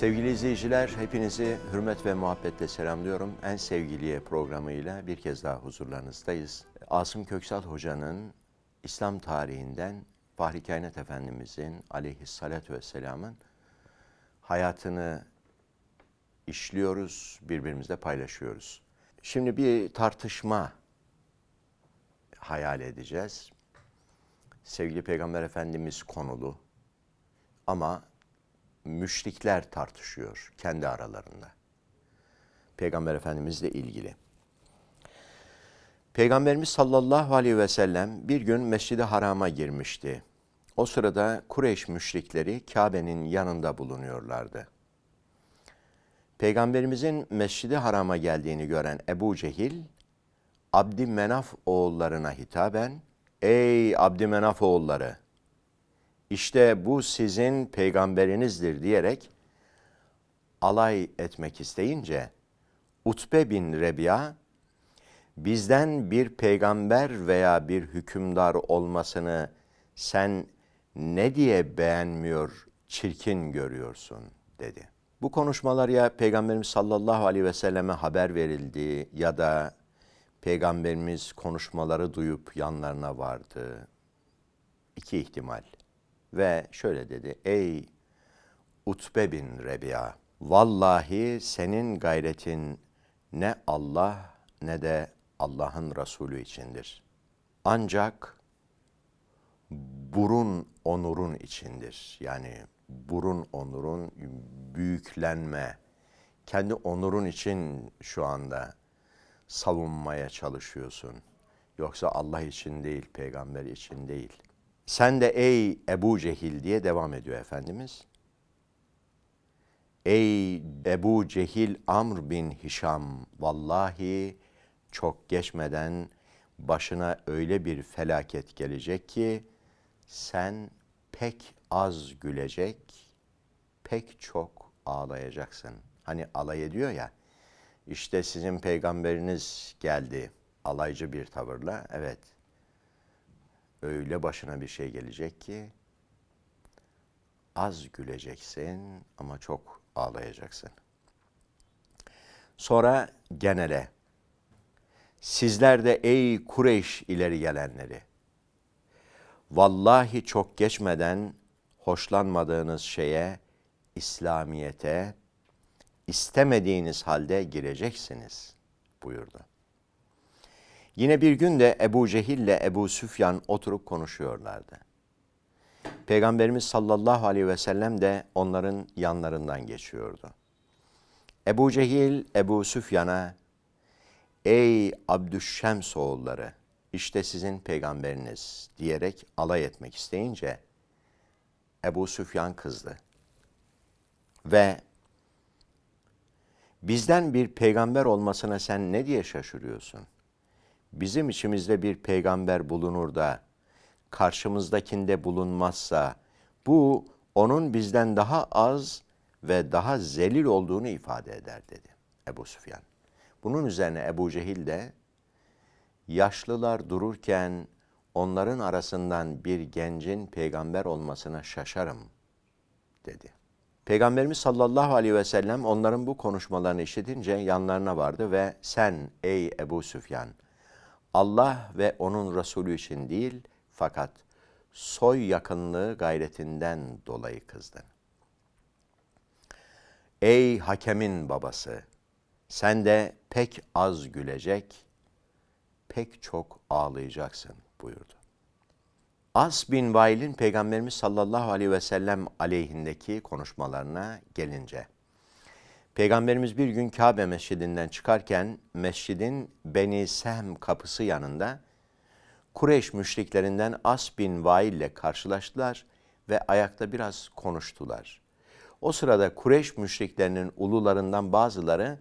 Sevgili izleyiciler, hepinizi hürmet ve muhabbetle selamlıyorum. En sevgiliye programıyla bir kez daha huzurlarınızdayız. Asım Köksal Hoca'nın İslam tarihinden Fahri Kainat Efendimizin aleyhissalatü vesselamın hayatını işliyoruz, birbirimizle paylaşıyoruz. Şimdi bir tartışma hayal edeceğiz. Sevgili Peygamber Efendimiz konulu ama müşrikler tartışıyor kendi aralarında. Peygamber Efendimizle ilgili. Peygamberimiz sallallahu aleyhi ve sellem bir gün Mescid-i Haram'a girmişti. O sırada Kureyş müşrikleri Kabe'nin yanında bulunuyorlardı. Peygamberimizin Mescid-i Haram'a geldiğini gören Ebu Cehil, Abdümenaf oğullarına hitaben, Ey Abdümenaf oğulları! İşte bu sizin peygamberinizdir diyerek alay etmek isteyince Utbe bin Rebiya bizden bir peygamber veya bir hükümdar olmasını sen ne diye beğenmiyor, çirkin görüyorsun dedi. Bu konuşmalar ya Peygamberimiz sallallahu aleyhi ve selleme haber verildi ya da Peygamberimiz konuşmaları duyup yanlarına vardı. İki ihtimal. Ve şöyle dedi. Ey Utbe bin Rebiya, vallahi senin gayretin ne Allah ne de Allah'ın Resulü içindir. Ancak burun onurun içindir. Yani burun onurun büyüklenme, kendi onurun için şu anda savunmaya çalışıyorsun. Yoksa Allah için değil, peygamber için değil. Sen de ey Ebu Cehil diye devam ediyor Efendimiz. Ey Ebu Cehil Amr bin Hişam vallahi çok geçmeden başına öyle bir felaket gelecek ki sen pek az gülecek, pek çok ağlayacaksın. Hani alay ediyor ya, işte sizin peygamberiniz geldi alaycı bir tavırla. Evet, öyle başına bir şey gelecek ki az güleceksin ama çok ağlayacaksın. Sonra genele. Sizler de ey Kureyş ileri gelenleri. Vallahi çok geçmeden hoşlanmadığınız şeye, İslamiyete, istemediğiniz halde gireceksiniz buyurdu. Yine bir gün de Ebu Cehil ile Ebu Süfyan oturup konuşuyorlardı. Peygamberimiz sallallahu aleyhi ve sellem de onların yanlarından geçiyordu. Ebu Cehil Ebu Süfyan'a Ey Abdüşşems oğulları işte sizin peygamberiniz diyerek alay etmek isteyince Ebu Süfyan kızdı. Ve bizden bir peygamber olmasına sen ne diye şaşırıyorsun? Bizim içimizde bir peygamber bulunur da karşımızdakinde bulunmazsa bu onun bizden daha az ve daha zelil olduğunu ifade eder dedi Ebu Süfyan. Bunun üzerine Ebu Cehil de yaşlılar dururken onların arasından bir gencin peygamber olmasına şaşarım dedi. Peygamberimiz sallallahu aleyhi ve sellem onların bu konuşmalarını işitince yanlarına vardı ve sen ey Ebu Süfyan Allah ve onun Resulü için değil fakat soy yakınlığı gayretinden dolayı kızdın. Ey hakemin babası sen de pek az gülecek, pek çok ağlayacaksın buyurdu. As bin Vail'in Peygamberimiz sallallahu aleyhi ve sellem aleyhindeki konuşmalarına gelince, Peygamberimiz bir gün Kabe mescidinden çıkarken mescidin Beni Sehm kapısı yanında Kureyş müşriklerinden As bin Vail ile karşılaştılar ve ayakta biraz konuştular. O sırada Kureyş müşriklerinin ulularından bazıları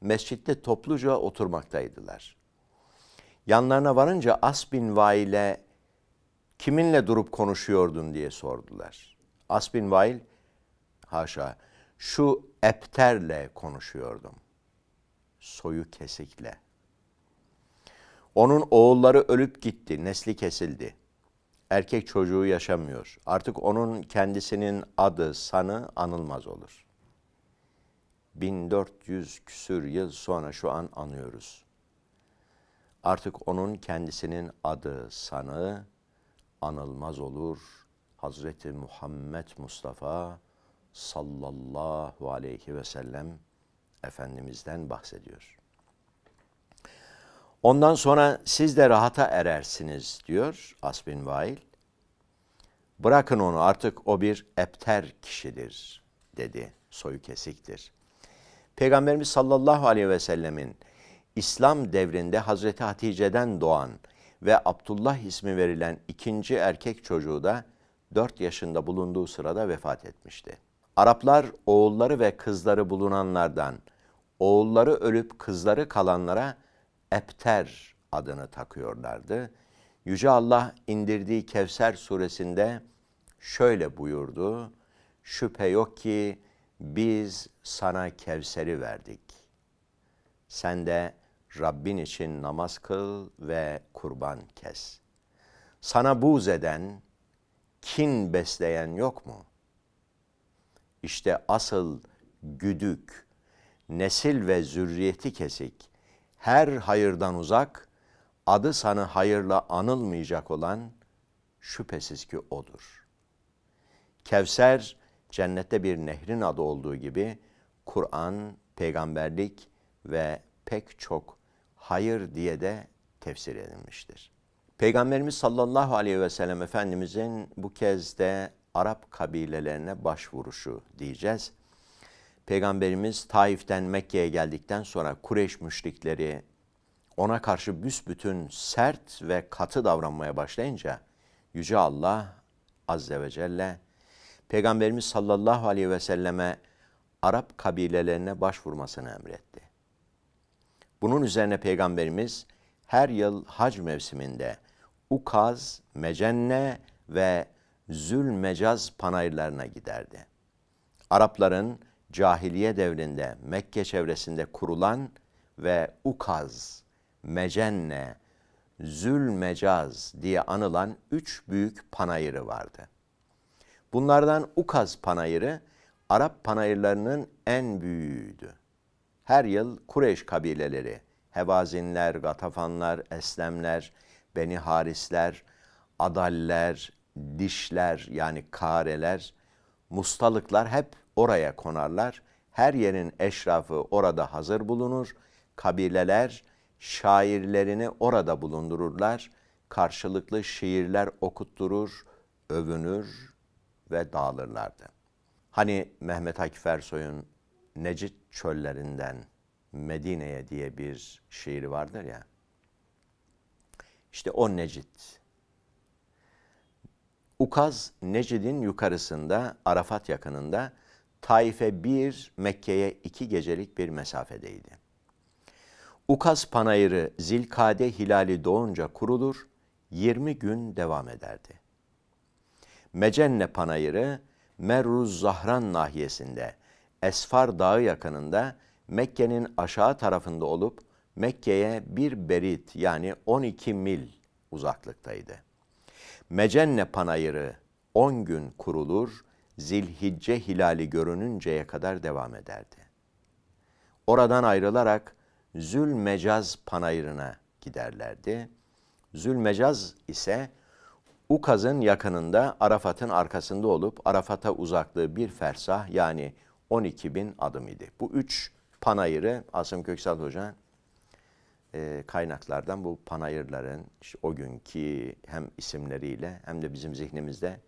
mescitte topluca oturmaktaydılar. Yanlarına varınca As bin Vail'e kiminle durup konuşuyordun diye sordular. As bin Vail, haşa, şu epterle konuşuyordum. Soyu kesikle. Onun oğulları ölüp gitti, nesli kesildi. Erkek çocuğu yaşamıyor. Artık onun kendisinin adı, sanı anılmaz olur. 1400 küsür yıl sonra şu an anıyoruz. Artık onun kendisinin adı, sanı anılmaz olur. Hazreti Muhammed Mustafa sallallahu aleyhi ve sellem Efendimiz'den bahsediyor. Ondan sonra siz de rahata erersiniz diyor Asbin Vail. Bırakın onu artık o bir epter kişidir dedi. Soyu kesiktir. Peygamberimiz sallallahu aleyhi ve sellemin İslam devrinde Hazreti Hatice'den doğan ve Abdullah ismi verilen ikinci erkek çocuğu da 4 yaşında bulunduğu sırada vefat etmişti. Araplar oğulları ve kızları bulunanlardan oğulları ölüp kızları kalanlara Epter adını takıyorlardı. Yüce Allah indirdiği Kevser suresinde şöyle buyurdu. Şüphe yok ki biz sana Kevser'i verdik. Sen de Rabbin için namaz kıl ve kurban kes. Sana buğz eden, kin besleyen yok mu? İşte asıl güdük, nesil ve zürriyeti kesik, her hayırdan uzak, adı sanı hayırla anılmayacak olan şüphesiz ki odur. Kevser, cennette bir nehrin adı olduğu gibi, Kur'an, peygamberlik ve pek çok hayır diye de tefsir edilmiştir. Peygamberimiz sallallahu aleyhi ve sellem Efendimizin bu kez de Arap kabilelerine başvuruşu diyeceğiz. Peygamberimiz Taif'ten Mekke'ye geldikten sonra Kureyş müşrikleri ona karşı büsbütün sert ve katı davranmaya başlayınca Yüce Allah Azze ve Celle Peygamberimiz sallallahu aleyhi ve selleme Arap kabilelerine başvurmasını emretti. Bunun üzerine Peygamberimiz her yıl hac mevsiminde Ukaz, Mecenne ve Zülmecaz panayırlarına giderdi. Arapların cahiliye devrinde Mekke çevresinde kurulan ve Ukaz, Mecenne, Zülmecaz diye anılan üç büyük panayırı vardı. Bunlardan Ukaz panayırı Arap panayırlarının en büyüğüydü. Her yıl Kureyş kabileleri, Hevazinler, Gatafanlar, Eslemler, Beni Harisler, Adaller, Dişler yani Kareler, Mustalıklar hep oraya konarlar. Her yerin eşrafı orada hazır bulunur. Kabileler şairlerini orada bulundururlar. Karşılıklı şiirler okutturur, övünür ve dağılırlardı. Hani Mehmet Akif Ersoy'un Necit çöllerinden Medine'ye diye bir şiiri vardır ya. İşte o Necit. Ukaz Necid'in yukarısında Arafat yakınında Taif'e bir, Mekke'ye iki gecelik bir mesafedeydi. Ukaz panayırı Zilkade hilali doğunca kurulur, 20 gün devam ederdi. Mecenne panayırı Merruz Zahran nahiyesinde Esfar Dağı yakınında Mekke'nin aşağı tarafında olup Mekke'ye bir berit yani 12 mil uzaklıktaydı. Mecenne panayırı 10 gün kurulur, Zilhicce hilali görününceye kadar devam ederdi. Oradan ayrılarak Zülmecaz panayırına giderlerdi. Zülmecaz ise Ukaz'ın yakınında Arafat'ın arkasında olup Arafat'a uzaklığı bir fersah yani 12 bin adım idi. Bu üç panayırı Asım Köksal Hoca e, kaynaklardan bu panayırların işte o günkü hem isimleriyle hem de bizim zihnimizde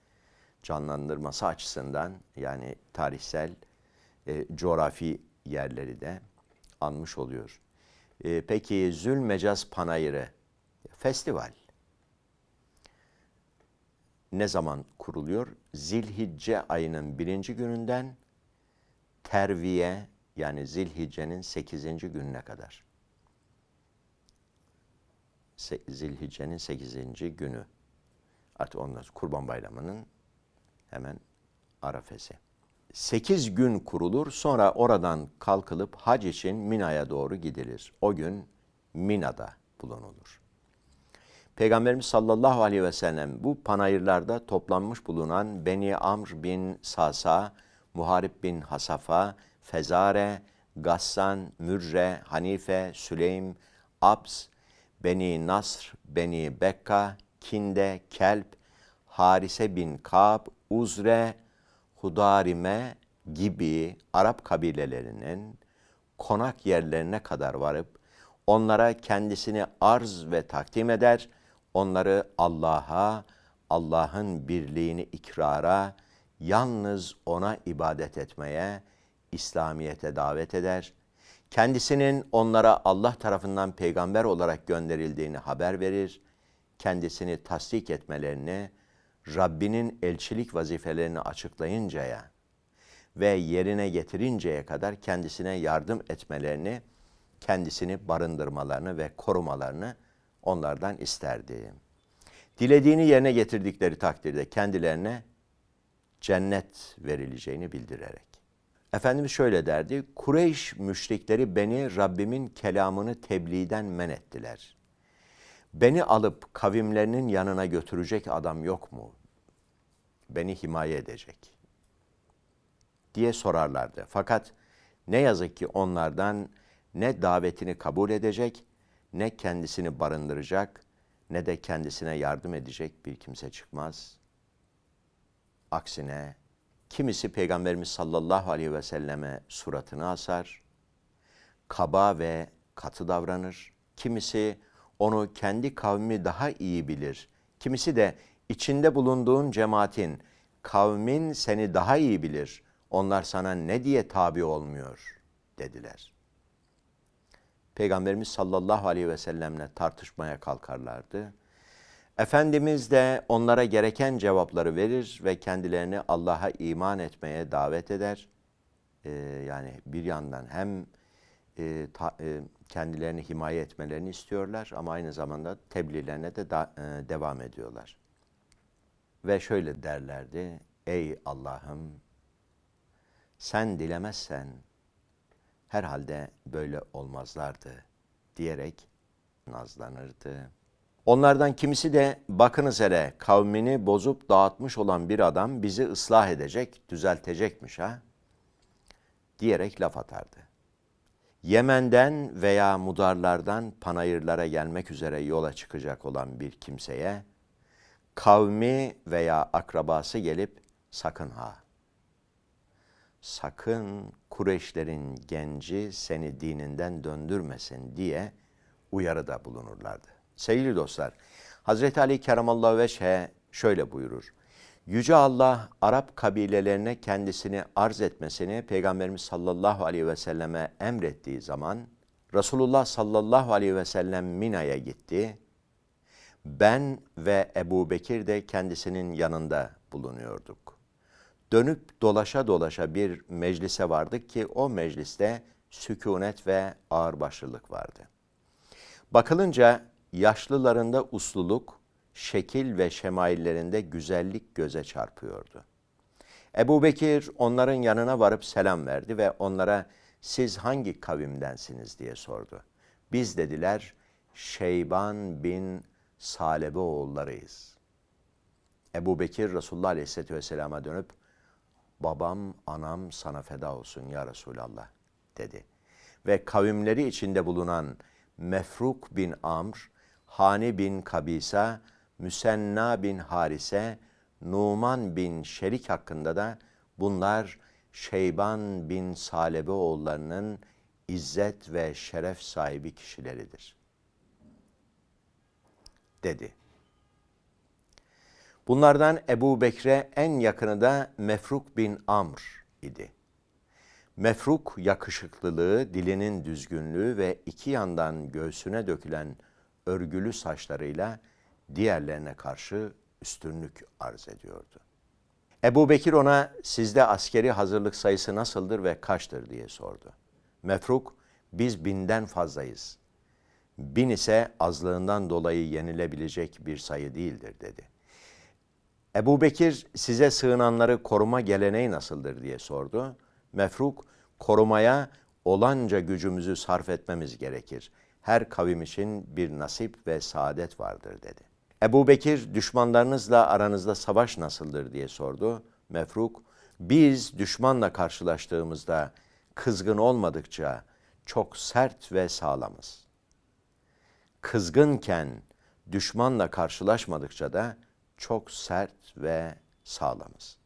canlandırması açısından yani tarihsel, e, coğrafi yerleri de anmış oluyor. E, peki Zülmecaz Panayırı festival ne zaman kuruluyor? Zilhicce ayının birinci gününden terviye yani Zilhicce'nin sekizinci gününe kadar. Zilhicce'nin sekizinci günü. Artık sonra Kurban Bayramı'nın hemen arafesi. Sekiz gün kurulur sonra oradan kalkılıp hac için Mina'ya doğru gidilir. O gün Mina'da bulunulur. Peygamberimiz sallallahu aleyhi ve sellem bu panayırlarda toplanmış bulunan Beni Amr bin Sasa, Muharip bin Hasafa, Fezare Gassan, Mürre, Hanife, Süleym, Abs, Beni Nasr, Beni Bekka, Kinde, Kelp, Harise bin Kab, Uzre, Hudarime gibi Arap kabilelerinin konak yerlerine kadar varıp onlara kendisini arz ve takdim eder, onları Allah'a, Allah'ın birliğini ikrara, yalnız ona ibadet etmeye, İslamiyete davet eder. Kendisinin onlara Allah tarafından peygamber olarak gönderildiğini haber verir. Kendisini tasdik etmelerini, Rabbinin elçilik vazifelerini açıklayıncaya ve yerine getirinceye kadar kendisine yardım etmelerini, kendisini barındırmalarını ve korumalarını onlardan isterdi. Dilediğini yerine getirdikleri takdirde kendilerine cennet verileceğini bildirerek. Efendimiz şöyle derdi, Kureyş müşrikleri beni Rabbimin kelamını tebliğden men ettiler. Beni alıp kavimlerinin yanına götürecek adam yok mu? Beni himaye edecek diye sorarlardı. Fakat ne yazık ki onlardan ne davetini kabul edecek, ne kendisini barındıracak, ne de kendisine yardım edecek bir kimse çıkmaz. Aksine kimisi Peygamberimiz sallallahu aleyhi ve selleme suratını asar, kaba ve katı davranır. Kimisi onu kendi kavmi daha iyi bilir. Kimisi de içinde bulunduğun cemaatin, kavmin seni daha iyi bilir. Onlar sana ne diye tabi olmuyor dediler. Peygamberimiz sallallahu aleyhi ve sellemle tartışmaya kalkarlardı. Efendimiz de onlara gereken cevapları verir ve kendilerini Allah'a iman etmeye davet eder. Ee, yani bir yandan hem e, ta, e, kendilerini himaye etmelerini istiyorlar ama aynı zamanda tebliğlerine de da, e, devam ediyorlar. Ve şöyle derlerdi, ey Allah'ım sen dilemezsen herhalde böyle olmazlardı diyerek nazlanırdı. Onlardan kimisi de bakınız hele kavmini bozup dağıtmış olan bir adam bizi ıslah edecek, düzeltecekmiş ha diyerek laf atardı. Yemen'den veya mudarlardan panayırlara gelmek üzere yola çıkacak olan bir kimseye kavmi veya akrabası gelip sakın ha sakın Kureyşlerin genci seni dininden döndürmesin diye uyarıda bulunurlardı. Sevgili dostlar, Hazreti Ali Keramallahu Veşhe şöyle buyurur. Yüce Allah Arap kabilelerine kendisini arz etmesini Peygamberimiz sallallahu aleyhi ve selleme emrettiği zaman Resulullah sallallahu aleyhi ve sellem Mina'ya gitti. Ben ve Ebu Bekir de kendisinin yanında bulunuyorduk. Dönüp dolaşa dolaşa bir meclise vardık ki o mecliste sükunet ve ağırbaşlılık vardı. Bakılınca yaşlılarında usluluk, şekil ve şemaillerinde güzellik göze çarpıyordu. Ebu Bekir onların yanına varıp selam verdi ve onlara siz hangi kavimdensiniz diye sordu. Biz dediler Şeyban bin Salebe oğullarıyız. Ebu Bekir Resulullah Aleyhisselatü Vesselam'a dönüp babam anam sana feda olsun ya Resulallah dedi. Ve kavimleri içinde bulunan Mefruk bin Amr, Hani bin Kabisa, Müsenna bin Harise, Numan bin Şerik hakkında da bunlar Şeyban bin Salebe oğullarının izzet ve şeref sahibi kişileridir. Dedi. Bunlardan Ebu Bekre en yakını da Mefruk bin Amr idi. Mefruk yakışıklılığı, dilinin düzgünlüğü ve iki yandan göğsüne dökülen örgülü saçlarıyla diğerlerine karşı üstünlük arz ediyordu. Ebu Bekir ona sizde askeri hazırlık sayısı nasıldır ve kaçtır diye sordu. Mefruk biz binden fazlayız. Bin ise azlığından dolayı yenilebilecek bir sayı değildir dedi. Ebu Bekir size sığınanları koruma geleneği nasıldır diye sordu. Mefruk korumaya olanca gücümüzü sarf etmemiz gerekir. Her kavim için bir nasip ve saadet vardır dedi. Ebu Bekir düşmanlarınızla aranızda savaş nasıldır diye sordu. Mefruk biz düşmanla karşılaştığımızda kızgın olmadıkça çok sert ve sağlamız. Kızgınken düşmanla karşılaşmadıkça da çok sert ve sağlamız.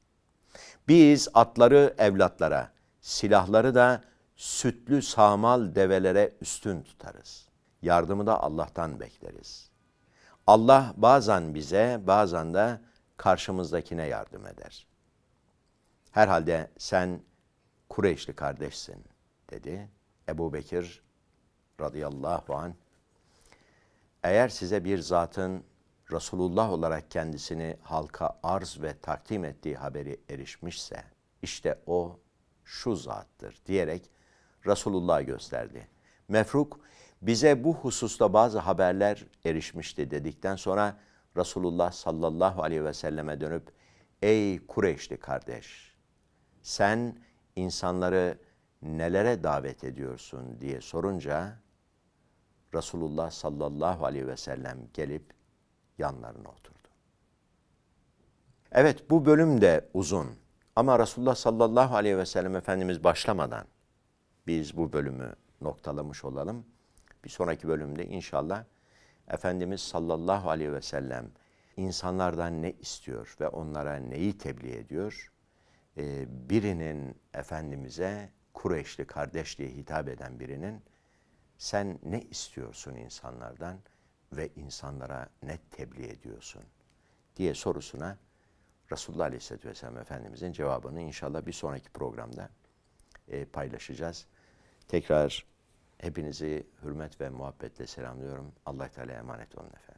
Biz atları evlatlara, silahları da sütlü sağmal develere üstün tutarız. Yardımı da Allah'tan bekleriz. Allah bazen bize, bazen de karşımızdakine yardım eder. Herhalde sen Kureyşli kardeşsin dedi. Ebu Bekir radıyallahu an. Eğer size bir zatın Resulullah olarak kendisini halka arz ve takdim ettiği haberi erişmişse işte o şu zattır diyerek Resulullah gösterdi. Mefruk bize bu hususta bazı haberler erişmişti dedikten sonra Resulullah sallallahu aleyhi ve selleme dönüp ey Kureyşli kardeş sen insanları nelere davet ediyorsun diye sorunca Resulullah sallallahu aleyhi ve sellem gelip yanlarına oturdu. Evet bu bölüm de uzun ama Resulullah sallallahu aleyhi ve sellem Efendimiz başlamadan biz bu bölümü noktalamış olalım. Bir sonraki bölümde inşallah Efendimiz sallallahu aleyhi ve sellem insanlardan ne istiyor ve onlara neyi tebliğ ediyor? Ee, birinin Efendimiz'e Kureyşli kardeş diye hitap eden birinin sen ne istiyorsun insanlardan ve insanlara ne tebliğ ediyorsun diye sorusuna Resulullah Aleyhisselatü Vesselam Efendimizin cevabını inşallah bir sonraki programda e, paylaşacağız. Tekrar hepinizi hürmet ve muhabbetle selamlıyorum. Allah Teala emanet olun efendim.